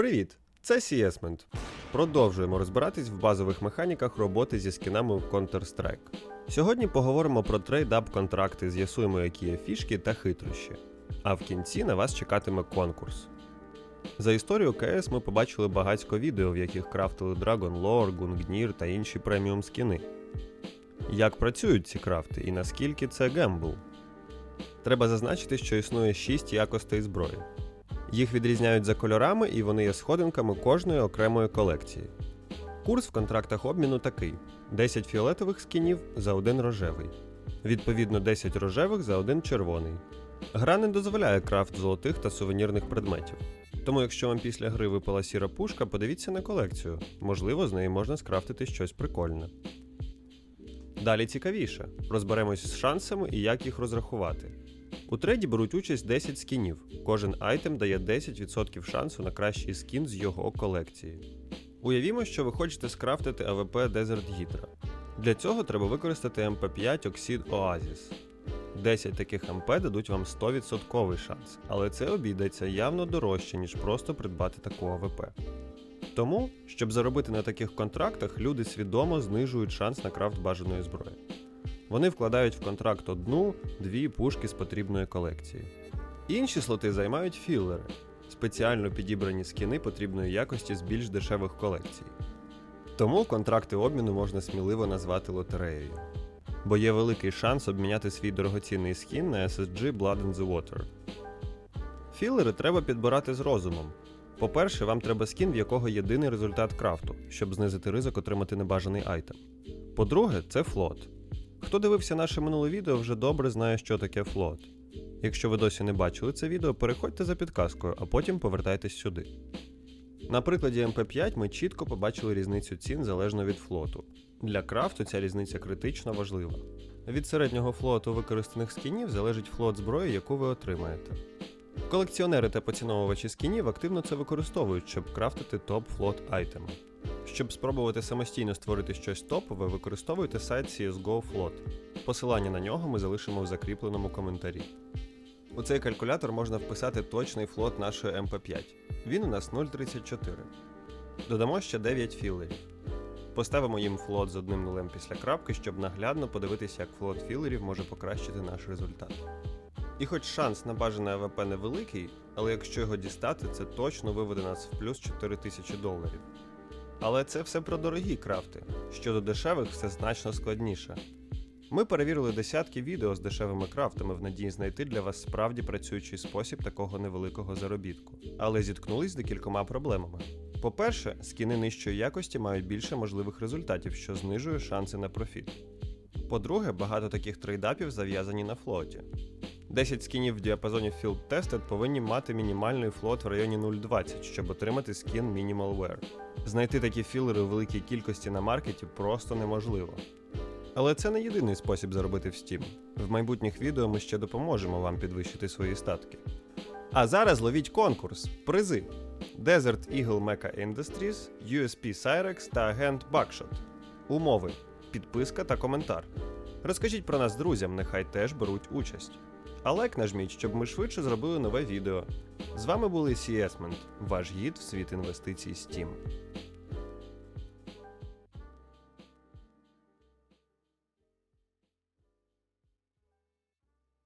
Привіт! Це Сієсмент. Продовжуємо розбиратись в базових механіках роботи зі скінами в Counter-Strike. Сьогодні поговоримо про трейдап контракти, з'ясуємо, які є фішки та хитрощі. А в кінці на вас чекатиме конкурс. За історію КС ми побачили багатько відео, в яких крафтили Dragon Lore, Gungnir та інші преміум скіни. Як працюють ці крафти і наскільки це гембл? Треба зазначити, що існує 6 якостей зброї. Їх відрізняють за кольорами і вони є сходинками кожної окремої колекції. Курс в контрактах обміну такий: 10 фіолетових скінів за один рожевий. Відповідно, 10 рожевих за один червоний. Гра не дозволяє крафт золотих та сувенірних предметів. Тому, якщо вам після гри випала сіра пушка, подивіться на колекцію. Можливо, з неї можна скрафтити щось прикольне. Далі цікавіше. Розберемось з шансами і як їх розрахувати. У трейді беруть участь 10 скінів. Кожен айтем дає 10% шансу на кращий скін з його колекції. Уявімо, що ви хочете скрафтити АВП Desert Hydra. Для цього треба використати МП5 Oxid Oasis. 10 таких МП дадуть вам 100% шанс, але це обійдеться явно дорожче, ніж просто придбати таку АВП. Тому, щоб заробити на таких контрактах, люди свідомо знижують шанс на крафт бажаної зброї. Вони вкладають в контракт одну, дві пушки з потрібної колекції. Інші слоти займають філери, спеціально підібрані скіни потрібної якості з більш дешевих колекцій. Тому контракти обміну можна сміливо назвати лотереєю. Бо є великий шанс обміняти свій дорогоцінний скін на SSG Blood in the Water. Філери треба підбирати з розумом. По-перше, вам треба скін, в якого єдиний результат крафту, щоб знизити ризик отримати небажаний айтем. По-друге, це флот. Хто дивився наше минуле відео, вже добре знає, що таке флот. Якщо ви досі не бачили це відео, переходьте за підказкою, а потім повертайтесь сюди. На прикладі МП5 ми чітко побачили різницю цін залежно від флоту. Для крафту ця різниця критично важлива. Від середнього флоту використаних скінів залежить флот зброї, яку ви отримаєте. Колекціонери та поціновувачі скінів активно це використовують, щоб крафтити топ-флот айтеми. Щоб спробувати самостійно створити щось топове, використовуйте сайт CSGO Float. Посилання на нього ми залишимо в закріпленому коментарі. У цей калькулятор можна вписати точний флот нашої МП5. Він у нас 0.34. Додамо ще 9 філерів. Поставимо їм флот з одним нулем після крапки, щоб наглядно подивитися, як флот філерів може покращити наш результат. І хоч шанс на бажане АВП невеликий, але якщо його дістати, це точно виведе нас в плюс 4000 доларів. Але це все про дорогі крафти. Щодо дешевих, все значно складніше. Ми перевірили десятки відео з дешевими крафтами в надії знайти для вас справді працюючий спосіб такого невеликого заробітку, але зіткнулись з декількома проблемами. По-перше, скіни нижчої якості мають більше можливих результатів, що знижує шанси на профіт. По-друге, багато таких трейдапів зав'язані на флоті. 10 скінів в діапазоні Field Tested повинні мати мінімальний флот в районі 0.20, щоб отримати скін Minimal Wear. Знайти такі філери у великій кількості на маркеті просто неможливо. Але це не єдиний спосіб заробити в Steam. В майбутніх відео ми ще допоможемо вам підвищити свої статки. А зараз ловіть конкурс, призи: Desert Eagle Mecha Industries, USP Cyrex та агент Buckshot. Умови: підписка та коментар. Розкажіть про нас друзям, нехай теж беруть участь. А лайк нажміть, щоб ми швидше зробили нове відео. З вами були Сіесмент, ваш гід в світ інвестицій Steam.